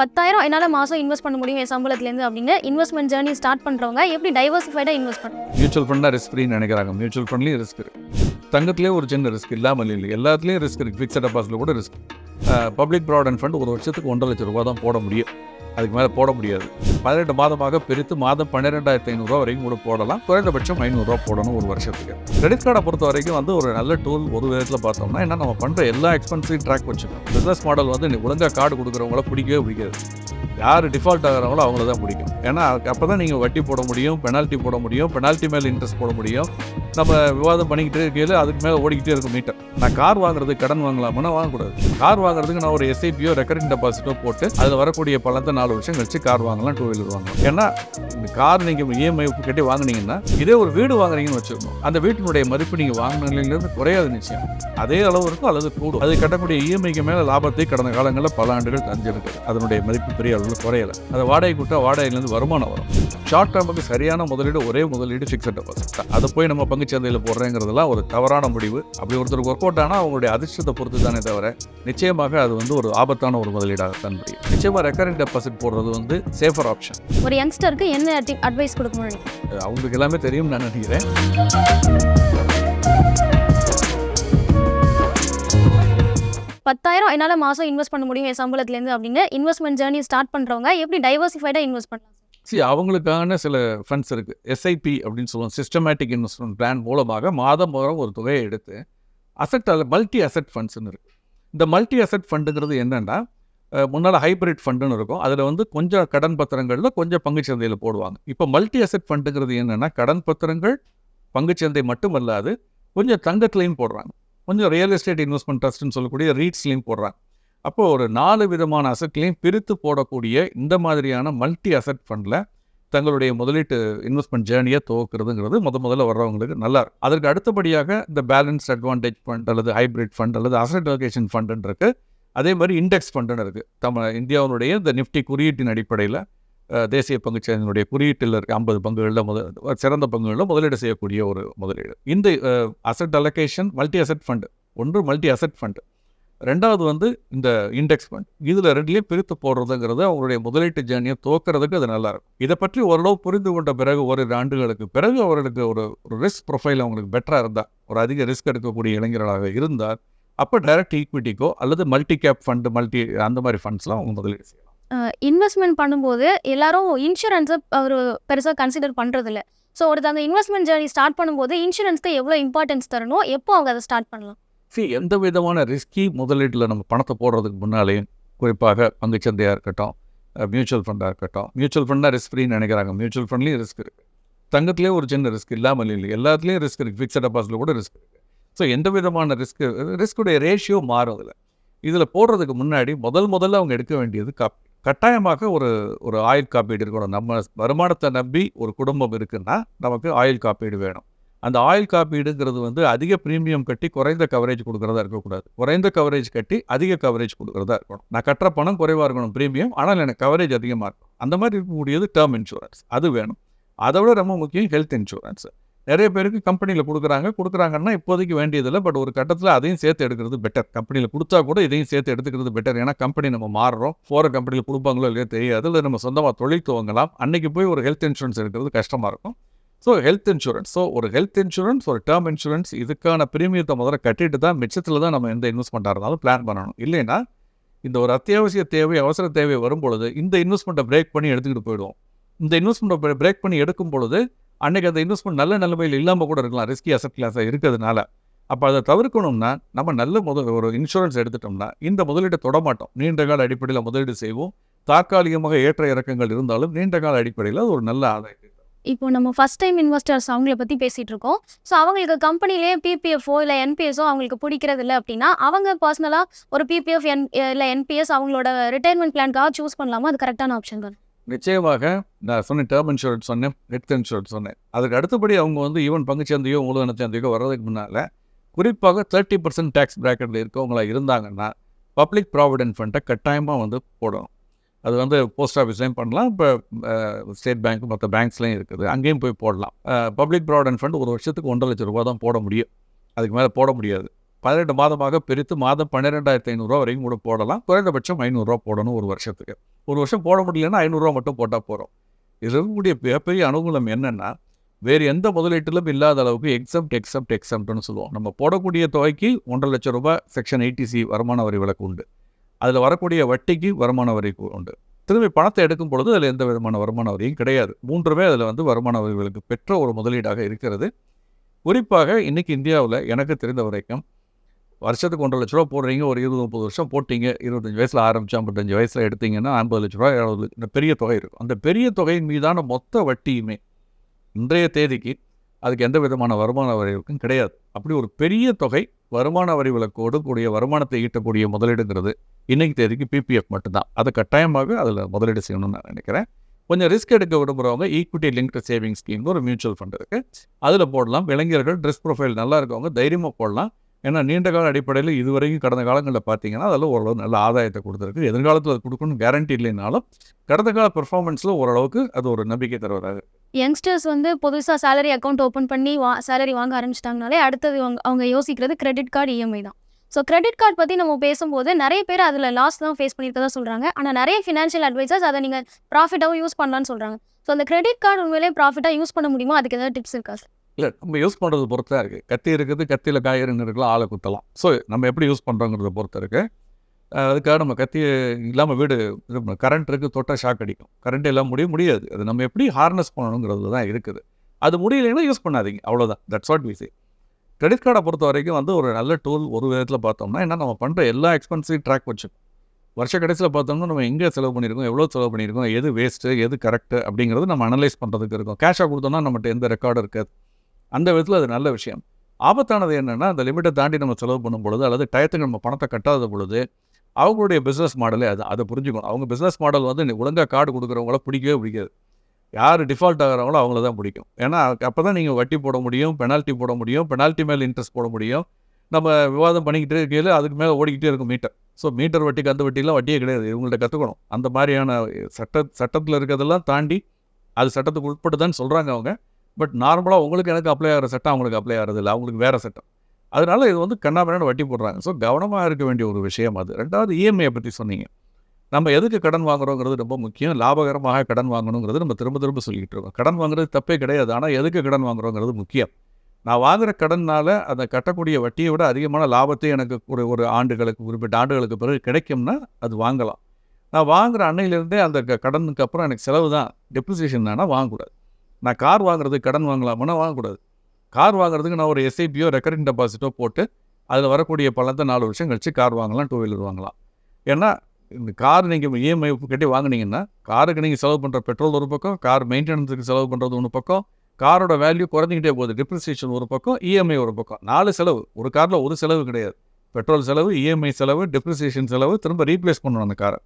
பத்தாயிரம் என்னால் மாதம் இன்வெஸ்ட் பண்ண முடியும் என் சம்பளத்துலேருந்து அப்படின்னு இன்வெஸ்ட்மெண்ட் ஜேர்னி ஸ்டார்ட் பண்ணுறவங்க எப்படி டைவர்சிஃபைடாக இன்வெஸ்ட் பண்ணுறாங்க மியூச்சுவல் ஃபண்டாக ரிஸ்க் ஃப்ரீன்னு நினைக்கிறாங்க. மியூச்சுவல் ஃபண்ட்லேயும் ரிஸ்க் இருக்குது தங்கத்துலேயே ஒரு சின்ன ரிஸ்க் இல்லாமல் இல்லை. எல்லாத்துலேயும் ரிஸ்க் இருக்குது ஃபிக்ஸட் டெபாசிட்டில் கூட ரிஸ்க் பப்ளிக் ப்ராவிடன்ட் ஃபண்ட் ஒரு வருஷத்துக்கு ஒன்றரை லட்ச ரூபா தான் போட முடியும். அதுக்கு மேலே போட முடியாது. பதினெட்டு மாதமாக பிரித்து மாதம் பன்னிரெண்டாயிரத்தி ஐநூறுரூவா வரைக்கும் கூட போடலாம். குறைந்தபட்சம் ஐநூறுரூவா போடணும் ஒரு வருஷத்துக்கு. கிரெடிட் கார்டை பொறுத்த வரைக்கும் வந்து ஒரு நல்ல டூல் ஒரு விதத்தில் பார்த்தோம்னா என்ன நம்ம பண்ணுற எல்லா எக்ஸ்பென்ஸையும் ட்ராக் வச்சுக்கணும். பிஸ்னஸ் மாடல் வந்து நீ ஒழுங்காக கார்டு கொடுக்குறவங்கள பிடிக்கவே பிடிக்காது. யார் டிஃபால்ட் ஆகிறாங்களோ அவங்கள தான் பிடிக்கும். ஏன்னா அப்போ தான் நீங்கள் வட்டி போட முடியும் பெனால்ட்டி போட முடியும் பெனால்ட்டி மேலே இன்ட்ரெஸ்ட் போட முடியும். நம்ம விவாதம் பண்ணிக்கிட்டே இருக்கையில் அதுக்கு மேலே ஓடிக்கிட்டே இருக்கும் மீட்டர் நான் கார் வாங்குறதுக்கு கடன் வாங்கலாமுன்னா வாங்கக்கூடாது. கார் வாங்குறதுக்கு நான் ஒரு எஸ்ஐபியோ ரெக்கரிங் டெபாசிட்டோ போட்டு அதில் வரக்கூடிய பணத்தை நாலு வருஷம் கழிச்சு கார் வாங்கலாம் டூ வீலர் வாங்கலாம். ஏன்னா இந்த கார் நீங்கள் இஎம்ஐ கட்டி வாங்கினீங்கன்னா இதே ஒரு வீடு வாங்குறீங்கன்னு வச்சுருக்கோம் அந்த வீட்டினுடைய மதிப்பு நீங்கள் வாங்கினீங்கிறது குறையாது நிச்சயம். அதே அளவு இருக்கும் அல்லது கூடும். அது கட்டக்கூடிய இஎம்ஐக்கு மேலே லாபத்தை கடந்த காலங்களில் பல ஆண்டுகள் தஞ்சிருக்கு அதனுடைய மதிப்பு பெரிய அளவில் குறையலை. அதை வாடகை கூட்டா வாடகையிலேருந்து வருமானம் வரும். ஷார்ட் டேர்முக்கு சரியான முதலீடு ஒரே முதலீடு ஃபிக்ஸட் டெபாசிட் தான் அதை போய் நம்ம பங்குச்சந்தையில் போடுறேங்கிறதுலாம் ஒரு தவறான முடிவு. அப்படி ஒருத்தருக்கு ஒர்க் அவுட் ஆனால் அவங்களுடைய அதிர்ஷ்டத்தை பொறுத்து தானே தவிர நிச்சயமாக அது வந்து ஒரு ஆபத்தான ஒரு முதலீடாகத்தான் முடியும். நிச்சயமாக ரெக்கரிங் டெபாசிட் போடுறது வந்து சேஃபர் ஆப்ஷன் ஒரு யங்ஸ்டருக்கு என்ன அட்வைஸ் கொடுக்கணும்னு நினைக்கிறீங்க? அவங்களுக்கு எல்லாமே தெரியும் நான் நினைக்கிறேன். பத்தாயிரம் என்னால் மாதம் இன்வெஸ்ட் பண்ண முடியும் என் சம்பளத்துலேருந்து அப்படின்னு இன்வெஸ்ட்மெண்ட் ஜேர்னி ஸ்டார்ட் பண்ணுறவங்க எப்படி டைவர்சிஃபைடாக இன்வெஸ்ட் பண்ணலாம்? சி அவங்களுக்கான சில ஃபண்ட்ஸ் இருக்குது எஸ்ஐபி அப்படின்னு சொல்லுவோம். சிஸ்டமேட்டிக் இன்வெஸ்ட்மெண்ட் பிளான் மூலமாக மாதம் மூலம் ஒரு தொகையை எடுத்து அசெட் மல்டி அசெட் ஃபண்ட்ஸ்னு இருக்குது இந்த மல்டி அசெட் ஃபண்டுங்கிறது என்னென்னா முன்னால் ஹைப்ரிட் ஃபண்டுன்னு இருக்கும். அதில் வந்து கொஞ்சம் கடன் பத்திரங்களில் கொஞ்சம் பங்குச்சந்தையில் போடுவாங்க. இப்போ மல்டி அசெட் ஃபண்டுங்கிறது என்னென்னா கடன் பத்திரங்கள் பங்குச்சந்தை மட்டுமல்லாது கொஞ்சம் தங்கத்துலேயும் போடுறாங்க. கொஞ்சம் ரியல் எஸ்டேட் இன்வெஸ்ட்மெண்ட் ட்ரஸ்ட்னு சொல்லக்கூடிய ரீட்ஸ்லேயும் போடுறாங்க. அப்போ ஒரு நாலு விதமான அசட்லையும் பிரித்து போடக்கூடிய இந்த மாதிரியான மல்டி அசட் ஃபண்டில் தங்களுடைய முதலீட்டு இன்வெஸ்ட்மெண்ட் ஜேர்னியை துவக்கிறதுங்கிறது முத முதல்ல வர்றவங்களுக்கு நல்லா இருக்கும். அதற்கு அடுத்தபடியாக இந்த பேலன்ஸ் அட்வான்டேஜ் ஃபண்ட் அல்லது ஹைப்ரிட் ஃபண்ட் அல்லது அசட் அலோகேஷன் ஃபண்டுன்னு இருக்குது அதே மாதிரி இண்டெக்ஸ் ஃபண்டுன்னு இருக்குது தமிழ் இந்தியாவுடைய இந்த நிஃப்டி குறியீட்டின் அடிப்படையில் தேசிய பங்குச்சந்தையினுடைய குறியீட்டில் இருக்க ஐம்பது பங்குகளில் முதல் சிறந்த பங்குகளில் முதலீடு செய்யக்கூடிய ஒரு முதலீடு. இந்த asset allocation multi asset fund ஒன்று மல்டி அசட் ஃபண்டு ரெண்டாவது வந்து இந்த இண்டெக்ஸ் ஃபண்ட் இதில் ரெண்டுலேயும் பிரித்து போடுறதுங்கிறது அவங்களுடைய முதலீட்டு ஜேர்னியை துவக்கிறதுக்கு அது நல்லாயிருக்கும் இதை பற்றி ஓரளவு புரிந்து கொண்ட பிறகு ஓரிரு ஆண்டுகளுக்கு பிறகு அவர்களுக்கு ஒரு ஒரு ரிஸ்க் ப்ரொஃபைல் அவங்களுக்கு பெட்டராக இருந்தால் ஒரு அதிக ரிஸ்க் எடுக்கக்கூடிய இளைஞர்களாக இருந்தால் அப்போ டைரக்ட் ஈக்விட்டிக்கோ அல்லது மல்டி கேப் ஃபண்டு மல்டி அந்த மாதிரி ஃபண்ட்ஸ்லாம் அவங்க முதலீடு செய்யலாம். இன்வெஸ்ட்மெண்ட் பண்ணும்போது எல்லாரும் இன்சூரன்ஸை அவர் பெருசாக கன்சிடர் பண்ணுறதில்ல ஸோ ஒருத்தங்க இன்வெஸ்ட்மெண்ட் ஜேர்னி ஸ்டார்ட் பண்ணும்போது இன்சூரன்ஸ்க்கு எவ்வளோ இம்பார்ட்டன்ஸ் தரணும்? எப்போ அவங்க அதை ஸ்டார்ட் பண்ணலாம்? சி எந்த விதமான ரிஸ்கி முதலீட்டில் நம்ம பணத்தை போடுறதுக்கு முன்னாலேயும் குறிப்பாக பங்குச்சந்தையாக இருக்கட்டும் மியூச்சுவல் ஃபண்டாக இருக்கட்டும் மியூச்சுவல் ஃபண்டாக ரிஸ்க் ஃப்ரீன்னு நினைக்கிறாங்க. மியூச்சுவல் ஃபண்ட்லேயும் ரிஸ்க் இருக்குது தங்கத்துலேயே ஒரு சின்ன ரிஸ்க் இல்லாமல் இல்லை. எல்லாத்துலேயும் ரிஸ்க் இருக்குது ஃபிக்ஸட் டெபாசிட்டில் கூட ரிஸ்க் இருக்குது ஸோ எந்த விதமான ரிஸ்க்கு ரிஸ்க்குடைய ரேஷியோ மாறும் அதில். இதில் போடுறதுக்கு முன்னாடி முதல் முதல்ல அவங்க எடுக்க வேண்டியது காப்பி. கட்டாயமாக ஒரு ஒரு ஆயுள் காப்பீடு இருக்கணும். நம்ம வருமானத்தை நம்பி ஒரு குடும்பம் இருக்குன்னா நமக்கு ஆயுள் காப்பீடு வேணும். அந்த ஆயுள் காப்பீடுங்கிறது வந்து அதிக ப்ரீமியம் கட்டி குறைந்த கவரேஜ் கொடுக்குறதா இருக்கக்கூடாது. குறைந்த கவரேஜ் கட்டி அதிக கவரேஜ் கொடுக்குறதா இருக்கணும். நான் கட்டுற பணம் குறைவாக இருக்கணும் ப்ரீமியம் ஆனால் எனக்கு கவரேஜ் அதிகமாக இருக்கும் அந்த மாதிரி இருக்கக்கூடியது டேர்ம் இன்சூரன்ஸ் அது வேணும். அதை விட ரொம்ப முக்கியம் ஹெல்த் இன்சூரன்ஸு நிறைய பேருக்கு கம்பெனியில் கொடுக்குறாங்க. கொடுக்குறாங்கன்னா இப்போதைக்கு வேண்டியதில்லை. பட் ஒரு கட்டத்தில் அதையும் சேர்த்து எடுக்கிறது பெட்டர் கம்பெனியில் கொடுத்தா கூட இதையும் சேர்த்து எடுத்துக்கிறது பெட்டர் ஏன்னா கம்பெனி நம்ம மாறுறோம். போகிற கம்பெனியில் கொடுப்பாங்களோ இல்லையோ தெரியாது. இல்லை நம்ம சொந்தமாக தொழில் துவங்கலாம். அன்றைக்கி போய் ஒரு ஹெல்த் இன்சூரன்ஸ் எடுக்கிறது கஷ்டமாக இருக்கும். ஸோ ஹெல்த் இன்சூரன்ஸ் ஸோ ஒரு ஹெல்த் இன்சூரன்ஸ் ஒரு டேர்ம் இன்சூரன்ஸ் இதுக்கான பிரீமியத்தை முதல்ல கட்டிட்டு தான் மிச்சத்தில் தான் நம்ம எந்த இன்வெஸ்ட்மெண்ட்டாக இருந்தாலும் பிளான் பண்ணணும். இல்லைன்னா இந்த ஒரு அத்தியாவசிய தேவை அவசர தேவை வரும்பொழுது இந்த இன்வெஸ்ட்மெண்ட்டை பிரேக் பண்ணி எடுத்துக்கிட்டு போயிடுவோம். இந்த இன்வெஸ்ட்மெண்ட்டை பிரேக் பண்ணி எடுக்கும் பொழுது அன்றைக்கி அந்த இன்வெஸ்ட்மெண்ட் நல்ல நிலைமையில் இல்லாமல் கூட இருக்கலாம். ரிஸ்கி அசட் கிளாஸாக இருக்கிறதுனால. அப்போ அதை தவிர்க்கணும்னா நம்ம நல்ல முத ஒரு இன்சூரன்ஸ் எடுத்துட்டோம்னா இந்த முதலீட்டை தொடமாட்டோம் நீண்ட கால அடிப்படையில் முதலீடு செய்வோம். தற்காலிகமாக ஏற்ற இறக்கங்கள் இருந்தாலும் நீண்ட கால அடிப்படையில் அது ஒரு நல்ல ஆதாயம். இப்போ நம்ம ஃபஸ்ட் டைம் இன்வெஸ்டர்ஸ் அவங்கள பற்றி பேசிகிட்டு இருக்கோம். ஸோ அவங்களுக்கு கம்பெனிலேயே பிபிஎஃப்ஓ இல்லை என்பிஎஸோ அவங்களுக்கு பிடிக்கிறது இல்லை அப்படின்னா அவங்க பர்சனலாக ஒரு பிபிஎஃப் என் இல்லை என்பிஎஸ் அவங்களோட ரிட்டையர்மெண்ட் பிளான்காக சூஸ் பண்ணலாமா? அது கரெக்டான ஆப்ஷன் தான். நிச்சயமாக நான் சொன்னேன் டேர்ம் இன்சூரன்ஸ் சொன்னேன் ஹெல்த் இன்சூரன்ஸ் சொன்னேன். அதுக்கு அடுத்தபடி அவங்க வந்து ஈவன் பங்குச்சந்தையோ மூலதன சந்தையோ வர்றதுக்கு முன்னால் குறிப்பாக தேர்ட்டி பர்சன்ட் டேக்ஸ் ப்ராக்கெட்டில் இருக்கவங்களா இருந்தாங்கன்னா பப்ளிக் ப்ராவிடென்ட் ஃபண்டை கட்டாயமாக வந்து போடணும். அது வந்து போஸ்ட் ஆஃபீஸ்லேயும் பண்ணலாம் இப்போ ஸ்டேட் பேங்க் மற்ற பேங்க்ஸ்லேயும் இருக்குது. அங்கேயும் போய் போடலாம். பப்ளிக் ப்ராவிடென்ட் ஃபண்ட் ஒரு வருஷத்துக்கு ஒன்றரை லட்ச ரூபா தான் போட முடியும். அதுக்கு மேலே போட முடியாது. பதினெட்டு மாதமாக பிரித்து மாதம் பன்னிரெண்டாயிரத்தி ஐநூறுரூவா வரைக்கும் கூட போடலாம். குறைந்தபட்சம் ஐநூறுரூவா போடணும் ஒரு வருஷத்துக்கு. ஒரு வருஷம் போட முடியலன்னா ஐநூறுரூவா மட்டும் போட்டால் போகிறோம் இதில் இருக்கக்கூடிய மிகப்பெரிய அனுகூலம் என்னென்னா வேறு எந்த முதலீட்டிலும் இல்லாத அளவுக்கு எக்ஸப்ட் எக்ஸப்ட் எக்ஸப்ட்னு சொல்லுவோம். நம்ம போடக்கூடிய தொகைக்கு ஒன்றரை லட்சம் ரூபாய் செக்ஷன் எயிட்டிசி வருமான வரி விலக்கு உண்டு. அதில் வரக்கூடிய வட்டிக்கு வருமான வரி உண்டு. திரும்பி பணத்தை எடுக்கும் பொழுது அதில் எந்த விதமான வருமான வரியும் கிடையாது. மூன்றுமே அதில் வந்து வருமான வரி விலக்கு பெற்ற ஒரு முதலீடாக இருக்கிறது. குறிப்பாக இன்னைக்கு இந்தியாவில் எனக்கு தெரிந்த வரைக்கும் வருஷத்துக்கு ஒன்றரை லட்ச ரூபா போடுறீங்க ஒரு இருபது முப்பது வருஷம் போட்டீங்க இருபத்தஞ்சி வயசில் ஆரம்பிச்சு ஐம்பத்தஞ்சு வயசில் எடுத்தீங்கன்னா ஐம்பது லட்ச ரூபா எழுபது இந்த பெரிய தொகை இருக்கும். அந்த பெரிய தொகையின் மீதான மொத்த வட்டியுமே இன்றைய தேதிக்கு அதுக்கு எந்த விதமான வருமான வரிக்கும் கிடையாது. அப்படி ஒரு பெரிய தொகை வருமான வரி விலக்கோடு கூடிய வருமானத்தை ஈட்டக்கூடிய முதலீடுங்கிறது இன்றைக்கு தேதிக்கு பிபிஎஃப் மட்டும்தான். அதை கட்டாயமாக அதில் முதலீடு செய்யணும்னு நான் நினைக்கிறேன். கொஞ்சம் ரிஸ்க் எடுக்க விரும்புகிறவங்க ஈக்விட்டி லிங்க்டு சேவிங்ஸ் ஸ்கீம் ஒரு மியூச்சுவல் ஃபண்ட் இருக்குது அதில் போடலாம். இளைஞர்கள் ட்ரெஸ் ப்ரொஃபைல் நல்லா இருக்கவங்க தைரியமாக போடலாம். ஏன்னா நீண்ட கால அடிப்படையில் இதுவரைக்கும் கடந்த காலங்களில் பார்த்தீங்கன்னா அதில் ஓரளவு நல்ல ஆதாயத்தை கொடுத்துருக்கு. எதிர்காலத்தில் அது கொடுக்கணும் கேரண்டி இல்லைனாலும் கடந்த கால பெர்ஃபார்மன்ஸில் ஓரளவுக்கு அது ஒரு நம்பிக்கை தருவதாக. யங்ஸ்டர்ஸ் வந்து புதுசாக சேலரி அக்கௌண்ட் ஓப்பன் பண்ணி வா சேலரி வாங்க ஆரம்பிச்சிட்டாங்கனாலே அடுத்தது அவங்க அவங்க யோசிக்கிறது கிரெடிட் கார்டு இஎம்ஐ தான். ஸோ கிரெடிட் கார்டு பற்றி நம்ம பேசும்போது நிறைய பேர் அதில் லாஸ் தான் ஃபேஸ் பண்ணியிருக்கதா சொல்கிறாங்க ஆனால் நிறைய ஃபினான்ஷியல் அட்வைசர்ஸ் அதை நீங்கள் ப்ராஃபிட்டாகவும் யூஸ் பண்ணலாம்னு சொல்கிறாங்க ஸோ அந்த கிரெடிட் கார்டு உண்மையிலேயே ப்ராஃபிட்டாக யூஸ் பண்ண முடியுமா? அதுக்கு ஏதாவது டிப்ஸ் இருக்கா சார் இல்லை நம்ம யூஸ் பண்ணுறது பொறுத்து தான் இருக்குது கத்தி இருக்குது கத்தியில் காய்கறின்னு இருக்கலாம் ஆளை குத்தலாம். ஸோ நம்ம எப்படி யூஸ் பண்ணுறோங்கிறத பொறுத்து இருக்குது அதுக்காக நம்ம கத்தி இல்லாமல் வீடு இது கரண்ட் இருக்குது தொட்டால் ஷாக் அடிக்கும். கரண்ட் எல்லாம் முடிய முடியாது. அது நம்ம எப்படி ஹார்னஸ் பண்ணணுங்கிறது தான் இருக்குது. அது முடியலைன்னா யூஸ் பண்ணாதீங்க. அவ்வளோதான் that's what we say credit கார்டை பொறுத்த வரைக்கும் வந்து ஒரு நல்ல டூல் ஒரு விதத்தில் பார்த்தோம்னா என்ன நம்ம பண்ணுற எல்லா எக்ஸ்பென்ஸையும் ட்ராக் வச்சுக்கும். வருஷ கடைசியில் பார்த்தோம்னா நம்ம எங்கே செலவு பண்ணியிருக்கோம் எவ்வளோ செலவு பண்ணியிருக்கோம் எது வேஸ்ட்டு எது கரெக்டு அப்படிங்கிறது நம்ம அனலைஸ் பண்ணுறதுக்கு இருக்கும். கேஷாக கொடுத்தோம்னா நம்மகிட்ட எந்த ரெக்கார்டும் இருக்காது. அந்த விதத்தில் அது நல்ல விஷயம். ஆபத்தானது என்னென்னா அந்த லிமிட்டை தாண்டி நம்ம செலவு பண்ணும் பொழுது அல்லது டயத்துக்கு நம்ம பணத்தை கட்டாத பொழுது அவங்களுடைய பிஸ்னஸ் மாடலே அது அதை புரிஞ்சுக்கணும். அவங்க பிஸ்னஸ் மாடல் வந்து ஒழுங்காக கார்டு கொடுக்குறவங்கள பிடிக்கவே பிடிக்காது. யார் டிஃபால்ட் ஆகிறவங்களோ அவங்கள தான் பிடிக்கும். ஏன்னா அப்போ தான் நீங்கள் வட்டி போட முடியும் பெனால்ட்டி போட முடியும் பெனால்ட்டி மேலே இன்ட்ரெஸ்ட் போட முடியும். நம்ம விவாதம் பண்ணிக்கிட்டே இருக்கையில் அதுக்கு மேலே ஓடிக்கிட்டே இருக்கும் மீட்டர் ஸோ மீட்டர் வட்டிக்கு அந்த வட்டிலாம் வட்டியே கிடையாது. இவங்கள்ட்ட கற்றுக்கணும் அந்த மாதிரியான சட்ட சட்டத்தில் இருக்கிறதெல்லாம் தாண்டி அது சட்டத்துக்கு உட்பட்டு தான் சொல்கிறாங்க அவங்க. பட் நார்மலாக உங்களுக்கு எனக்கு அப்ளை ஆகிற சட்டம் அவங்களுக்கு அப்ளை ஆகிறது இல்லை அவங்களுக்கு வேறு சட்டம். அதனால் இது வந்து கண்ணாமண்ணு வட்டி போடுறாங்க. ஸோ கவனமாக இருக்க வேண்டிய ஒரு விஷயம் அது. ரெண்டாவது இஎம்ஐயை பற்றி சொன்னீங்க. நம்ம எதுக்கு கடன் வாங்குறோங்கிறது ரொம்ப முக்கியம். லாபகரமாக கடன் வாங்கணுங்கிறது நம்ம திரும்ப திரும்ப சொல்லிக்கிட்டு இருக்கோம். கடன் வாங்குறது தப்பே கிடையாது. ஆனால் எதுக்கு கடன் வாங்குறோங்கிறது முக்கியம். நான் வாங்குகிற கடனால் அதை கட்டக்கூடிய வட்டியை விட அதிகமான லாபத்தை எனக்கு ஒரு ஒரு ஆண்டுகளுக்கு குறிப்பிட்ட ஆண்டுகளுக்கு பிறகு கிடைக்கும்னா அது வாங்கலாம். நான் வாங்குற அன்னையிலேருந்தே அந்த க- கடனுக்கு அப்புறம் எனக்கு செலவு தான். டெப்ரிசியேஷன் தானே வாங்கக்கூடாது. நான் கார் வாங்குறதுக்கு கடன் வாங்கலாமான்னா வாங்கக்கூடாது. கார் வாங்குறதுக்கு நான் ஒரு எஸ்ஐபியோ ரெக்கரிங் டெபாசிட்டோ போட்டு அதில் வரக்கூடிய பலத்தை நாலு வருஷம் கழித்து கார் வாங்கலாம் டூ வீலர் வாங்கலாம். ஏன்னா இந்த கார் நீங்கள் இஎம்ஐ கட்டி வாங்கினீங்கன்னா காருக்கு நீங்கள் செலவு பண்ணுற பெட்ரோல் ஒரு பக்கம் கார் மெயின்டெனன்ஸுக்கு செலவு பண்ணுறது ஒரு பக்கம் காரோட வேல்யூ குறைஞ்சிக்கிட்டே போகுது டிப்ரிசியேஷன் ஒரு பக்கம் இஎம்ஐ ஒரு பக்கம். நாலு செலவு ஒரு காரில் ஒரு செலவு கிடையாது. பெட்ரோல் செலவு இஎம்ஐ செலவு டிப்ரிசியேஷன் செலவு திரும்ப ரீப்ளேஸ் பண்ணணும் அந்த காரை.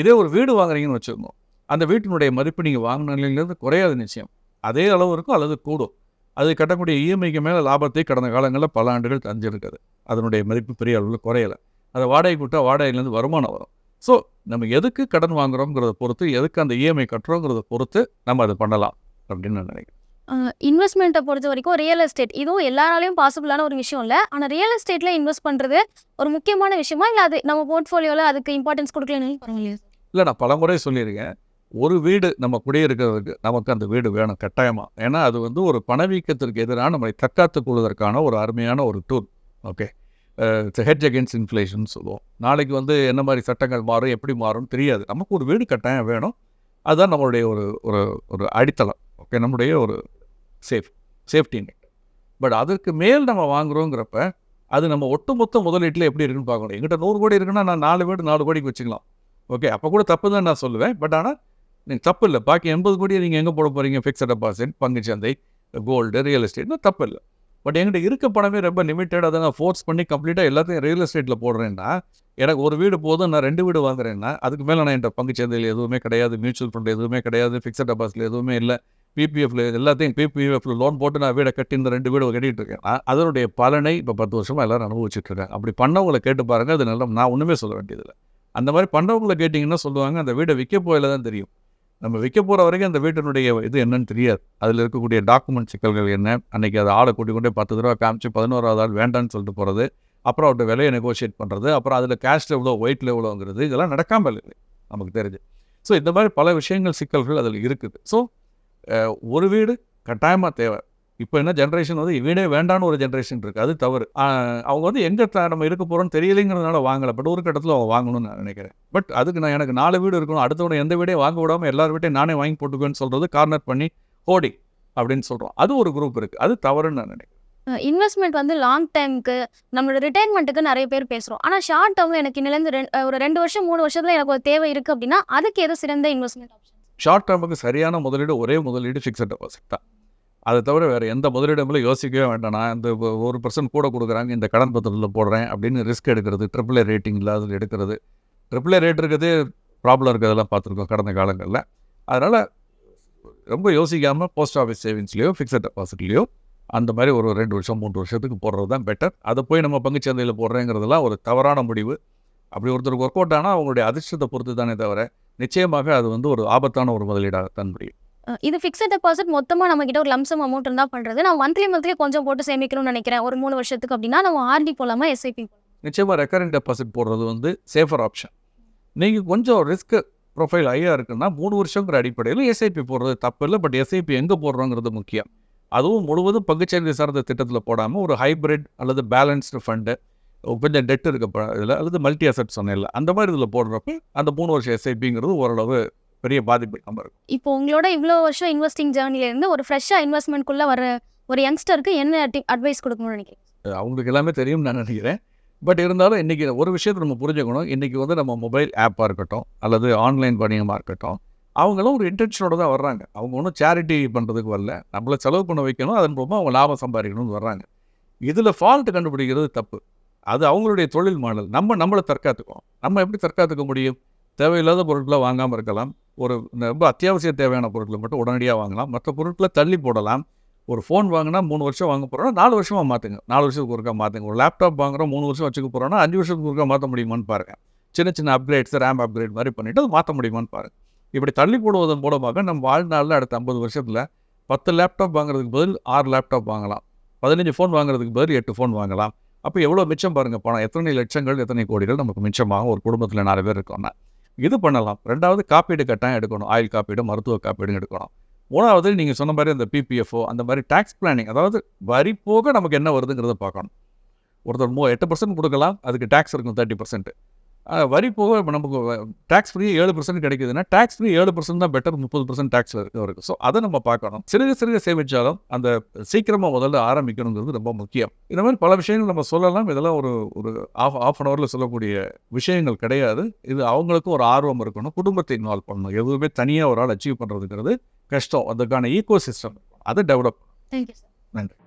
இதே ஒரு வீடு வாங்குறீங்கன்னு வச்சுக்கோங்க. அந்த வீட்டினுடைய மதிப்பு நீங்கள் வாங்கினதுலேருந்து குறையாது நிச்சயம். அதே அளவு இருக்கும் அல்லது கூடும். அது கட்டக்கூடிய இஎம்ஐக்கு மேலே லாபத்தை கடந்த காலங்களில் பல ஆண்டுகள் தஞ்சிருக்குது அதனுடைய மதிப்பு பெரிய அளவில் குறையலை. அதை வாடகை கூட்டா வாடகையிலேருந்து வருமானம் வரும். ஸோ நம்ம எதுக்கு கடன் வாங்குறோங்கிறத பொறுத்து எதுக்கு அந்த இஎம்ஐ கட்டுறோங்கிறத பொறுத்து நம்ம அதை பண்ணலாம் அப்படின்னு நான் நினைக்கிறேன். இன்வெஸ்ட்மெண்ட்டை பொறுத்த வரைக்கும் ரியல் எஸ்டேட் இதுவும் எல்லாராலையும் பாசிபிளான ஒரு விஷயம் இல்லை. ஆனால் ரியல் எஸ்டேட்டில் இன்வெஸ்ட் பண்ணுறது ஒரு முக்கியமான விஷயமா இல்லை அது நம்ம போர்ட்ஃபோலியோவில் அதுக்கு இம்பார்ட்டன்ஸ் கொடுக்கலன்னு பரவாயில்லையா இல்லை நான் பலமுறை சொல்லியிருக்கேன். ஒரு வீடு நம்ம குடியிருக்கிறதுக்கு நமக்கு அந்த வீடு வேணும் கட்டாயமாக ஏன்னா அது வந்து ஒரு பணவீக்கத்திற்கு எதிராக நம்மளை தற்காத்துக் கொள்வதற்கான ஒரு அருமையான ஒரு tool okay hedge against inflation சொல்லுவோம். நாளைக்கு வந்து என்ன மாதிரி சட்டங்கள் மாறும் எப்படி மாறும் தெரியாது. நமக்கு ஒரு வீடு கட்டாயம் வேணும். அதுதான் நம்மளுடைய ஒரு ஒரு ஒரு அடித்தளம். ஓகே நம்முடைய ஒரு சேஃப் சேஃப்டி நெட் பட் அதற்கு மேல் நம்ம வாங்குறோங்கிறப்ப அது நம்ம ஒட்டுமொத்த முதலீட்டில் எப்படி இருக்குன்னு பார்க்கணும். எங்கிட்ட நூறு கோடி இருக்குன்னா நான் நாலு வீடு நாலு கோடிக்கு வச்சுக்கலாம். ஓகே அப்போ கூட தப்பு தான் நான் சொல்லுவேன். பட் ஆனால் தப்பு இல்லை பாக்கி எண்பது கோடியை நீங்கள் எங்கே போட போகிறீங்க ஃபிக்ஸட் டெபாசிட் பங்குச்சந்தை கோல்டு ரியல் எஸ்டேட்னு தப்பு இல்லை பட் என்கிட்ட இருக்க பணமே ரொம்ப லிமிட்டட் அதை நான் ஃபோர்ஸ் பண்ணி கம்ப்ளீட்டாக எல்லாத்தையும் ரியல் எஸ்டேட்டில் போடுறேன்னா எனக்கு ஒரு வீடு போதும் நான் ரெண்டு வீடு வாங்குறேன்னா அதுக்கு மேலே நான் என்கிட்ட பங்குச்சந்தையில் எதுவுமே கிடையாது மியூச்சுவல் ஃபண்ட் எதுவுமே கிடையாது ஃபிக்ஸட் டெபாசிட் எதுவுமே இல்லை. பிபிஎஃப்ல எல்லாத்தையும் பிபிஎஃப்ல லோன் போட்டு நான் வீடை கட்டி இந்த ரெண்டு வீடு கட்டிகிட்டு இருக்கேன் அதனுடைய பலனை இப்போ பத்து வருஷமாக எல்லோரும் அனுபவிச்சுட்டு இருக்காங்க. அப்படி பண்ணவங்களை கேட்டு பாருங்கள் அது நல்லா நான் ஒன்றுமே சொல்ல வேண்டியதில்லை. அந்த மாதிரி பண்ணவங்களை கேட்டிங்கன்னா சொல்லுவாங்க அந்த வீடை விற்க போயில தான் தெரியும். நம்ம விற்க போகிற வரைக்கும் அந்த வீட்டினுடைய இது என்னன்னு தெரியாது. அதில் இருக்கக்கூடிய டாக்குமெண்ட் சிக்கல்கள் என்ன? அன்றைக்கி அதை ஆளை கூட்டி கொண்டே பத்து தடவை காமிச்சு பதினோராவது ஆள் வேண்டான்னு சொல்லிட்டு போகிறது அப்புறம் அவர்கிட்ட விலையை நெகோஷியேட் பண்ணுறது அப்புறம் அதில் கேஸ்ட் எவ்வளோ ஒயிட்டில் எவ்வளோங்கிறது இதெல்லாம் நடக்காமல் இல்லை நமக்கு தெரிஞ்சு. ஸோ இந்த மாதிரி பல விஷயங்கள் சிக்கல்கள் அதில் இருக்குது. ஸோ ஒரு வீடு கட்டாயமாக தேவை. இப்போ என்ன ஜென்ரேஷன் வந்து வீடே வேண்டான்னு ஒரு ஜென்ரேஷன் இருக்குது அது தவறு. அவங்க வந்து எங்கே நம்ம இருக்க போகிறோம்னு தெரியலைங்கிறதுனால வாங்கலை. பட் ஒரு கட்டத்தில் அவங்க வாங்கணும்னு நான் நினைக்கிறேன். பட் அதுக்கு நான் எனக்கு நாலு வீடு இருக்கணும். அடுத்தவனை எந்த வீடே வாங்க விடாமல் எல்லார் வீட்டையும் நானே வாங்கி போட்டுக்குவேன்னு சொல்கிறது கார்னர் பண்ணி ஹோடி அப்படின்னு சொல்கிறோம் அது ஒரு குரூப் இருக்குது அது தவறுன்னு நான் நினைக்கிறேன். இன்வெஸ்ட்மெண்ட் வந்து லாங் டைமுக்கு நம்மளோட ரிட்டைர்மெண்ட்டுக்கு நிறைய பேர் பேசுகிறோம் ஆனால் ஷார்ட் டேர்மில் எனக்கு இன்னிலேருந்து ரெண்டு ஒரு ரெண்டு வருஷம் மூணு வருஷத்தில் எனக்கு ஒரு தேவை இருக்குது அப்படின்னா அதுக்கு எது சிறந்த இன்வெஸ்ட்மெண்ட் ஆப்ஷன் ஷார்ட் டேர்முக்கு சரியான முதலீடு ஒரே முதலீடு ஃபிக்ஸட் டெபாசிட் தான். அதை தவிர வேறு எந்த முதலீடுமே யோசிக்கவே வேண்டாம். நான் இந்த ஒரு பர்சன்ட் கூட கொடுக்குறாங்க இந்த கடன் பத்திரத்தில் போடுறேன் அப்படின்னு ரிஸ்க் எடுக்கிறது ட்ரிபிள் ஏ ரேட்டிங் இல்லாதது எடுக்கிறது. ட்ரிபிள் ஏ ரேட் இருக்கிறதே ப்ராப்ளம் இருக்கிறதெல்லாம் பார்த்துருக்கோம் கடந்த காலங்களில். அதனால் ரொம்ப யோசிக்காமல் போஸ்ட் ஆஃபீஸ் சேவிங்ஸ்லேயோ ஃபிக்ஸட் டெபாசிட்லேயோ அந்த மாதிரி ஒரு ரெண்டு வருஷம் மூன்று வருஷத்துக்கு போடுறது தான் பெட்டர் அதை போய் நம்ம பங்குச்சந்தையில் போடுறேங்கிறதுலாம் ஒரு தவறான முடிவு. அப்படி ஒருத்தருக்கு ஒர்க் அவுட் ஆனால் அவங்களுடைய அதிர்ஷ்டத்தை பொறுத்து தானே தவிர நிச்சயமாக அது வந்து ஒரு ஆபத்தான ஒரு முதலீடாகத்தான் முடியும். இது ஃபிக்ஸட் டெபாசிட் மொத்தமாக நம்ம கிட்ட ஒரு லம்சம் அமௌண்ட் இருந்தால் பண்ணுறது நான் மந்த்லி மந்த்லி கொஞ்சம் போட்டு சேமிக்கணும்னு நினைக்கிறேன். ஒரு மூணு வருஷத்துக்கு அப்படின்னா நம்ம ஆர்டி போகலாமா எஸ்ஐபி நிச்சயமாக ரெக்கரண்ட் டெபாசிட் போடுறது வந்து சேஃபர் ஆப்ஷன் நீங்கள் கொஞ்சம் ரிஸ்க் ப்ரொஃபைல் ஹையாக இருக்குன்னா மூணு வருஷங்கிற அடிப்படையில் எஸ்ஐபி போடுறது தப்பு இல்லை. பட் எஸ்ஐபி எங்கே போடுறோங்கிறது முக்கியம். அதுவும் முழுவதும் பங்குச்சந்தை சார்ந்த திட்டத்தில் போடாமல் ஒரு ஹைப்ரிட் அல்லது பேலன்ஸ்டு ஃபண்டு கொஞ்சம் டெட் இருக்க இதில் அல்லது மல்டி அசட் சொன்னேன்ல. அந்த மாதிரி இதில் போடுறப்ப அந்த மூணு வருஷம் எஸ்ஐபிங்கிறது ஓரளவு பெரிய பாதிப்பு இல்லாமல் இருக்கும். இப்போ உங்களோட இவ்வளோ வருஷம் இன்வெஸ்டிங் ஜேர்னிலேருந்து ஒரு ஃப்ரெஷ்ஷாக இன்வெஸ்ட்மெண்ட்குள்ளே வர ஒரு யங்ஸ்டருக்கு என்ன அட்வைஸ் கொடுக்கணும்னு நினைக்கிறேன் அவங்களுக்கு எல்லாமே தெரியும் நான் நினைக்கிறேன். பட் இருந்தாலும் இன்றைக்கி ஒரு விஷயத்தை நம்ம புரிஞ்சுக்கணும். இன்றைக்கி வந்து நம்ம மொபைல் ஆப்பாக இருக்கட்டும் அல்லது ஆன்லைன் வணிகமாக இருக்கட்டும் அவங்களும் ஒரு இன்டென்ஷனோட தான் வர்றாங்க. அவங்க ஒன்றும் சேரிட்டி பண்ணுறதுக்கு வரல. நம்மளை செலவு பண்ண வைக்கணும். அதன் மூலமாக அவங்க லாபம் சம்பாதிக்கணும்னு வர்றாங்க. இதில் ஃபால்ட் கண்டுபிடிக்கிறது தப்பு. அது அவங்களுடைய தொழில் மாடல். நம்ம நம்மளை தற்காத்துக்குவோம் நம்ம எப்படி தற்காத்துக்க முடியும்? தேவையில்லாத பொருட்களை வாங்காமல் இருக்கலாம். ஒரு ரொம்ப அத்தியாவசிய தேவையான பொருட்களை மட்டும் உடனடியாக வாங்கலாம். மற்ற பொருட்களை தள்ளி போடலாம். ஒரு ஃபோன் வாங்கினா மூணு வருஷம் வாங்க போகிறோம்னா நாலு வருஷமாக மாற்றுங்க நாலு வருஷத்துக்கு ஒருக்கா மாற்றுங்க ஒரு லேப்டாப் வாங்குறோம் மூணு வருஷம் வச்சுக்க போகிறோம்னா அஞ்சு வருஷத்துக்கு ஒருக்கா மாற்ற முடியுமான்னு பாருங்கள் சின்ன சின்ன அப்கிரேட்ஸ் ரேம் அப்கிரேட் மாதிரி பண்ணிவிட்டு அது மாற்ற முடியுமான்னு பாருங்கள் இப்படி தள்ளி போடுவதன் மூலமாக நம்ம வாழ்நாளில் அடுத்த ஐம்பது வருஷத்தில் பத்து லேப்டாப் வாங்குறதுக்கு பதில் ஆறு லேப்டாப் வாங்கலாம். பதினஞ்சு ஃபோன் வாங்குறதுக்கு பதில் எட்டு ஃபோன் வாங்கலாம். அப்போ எவ்வளோ மிச்சம் பாருங்கள் பணம்? எத்தனை லட்சங்கள் எத்தனை கோடிகள் நமக்கு மிச்சமாகும்? ஒரு குடும்பத்தில் நாலு பேர் இருக்கோம்னா. இது பண்ணலாம். ரெண்டாவது காப்பீடு கட்டாயம் எடுக்கணும். ஆயில் காப்பீடு மருத்துவ காப்பீடும் எடுக்கணும். மூணாவது நீங்கள் சொன்ன மாதிரி அந்த பிபிஎஃப்ஓ அந்த மாதிரி டேக்ஸ் பிளானிங் அதாவது வரி போக நமக்கு என்ன வருதுங்கிறத பார்க்கணும். ஒருத்தர் மூ எட்டு பர்சன்ட் கொடுக்கலாம் அதுக்கு டேக்ஸ் இருக்கும் தேர்ட்டி பர்சன்ட் வரி போக இப்போ நமக்கு டேக்ஸ் ஃப்ரீ ஏழு பர்சன்ட் கிடைக்குதுன்னா டேக்ஸ் ஃப்ரீ ஏழு பர்சன்ட் தான் பெட்டர் முப்பது பர்சன்ட் டேக்ஸில் இருக்கு இருக்குது ஸோ அதை நம்ம பார்க்கணும். சிறுக சிறுக சேமிச்சாலும் அந்த சீக்கிரமாக முதல்ல ஆரம்பிக்கணுங்கிறது ரொம்ப முக்கியம். இந்த மாதிரி பல விஷயங்கள் நம்ம சொல்லலாம். இதெல்லாம் ஒரு ஒரு ஆஃப் ஆஃப் அன் ஹவரில் சொல்லக்கூடிய விஷயங்கள் கிடையாது. இது அவங்களுக்கும் ஒரு ஆர்வம் இருக்கணும். குடும்பத்தை இன்வால்வ் பண்ணணும். எதுவுமே தனியாக ஒரு ஆள் அச்சீவ் பண்ணுறதுங்கிறது கஷ்டம். அதுக்கான ஈகோ சிஸ்டம் அதை டெவலப் சார்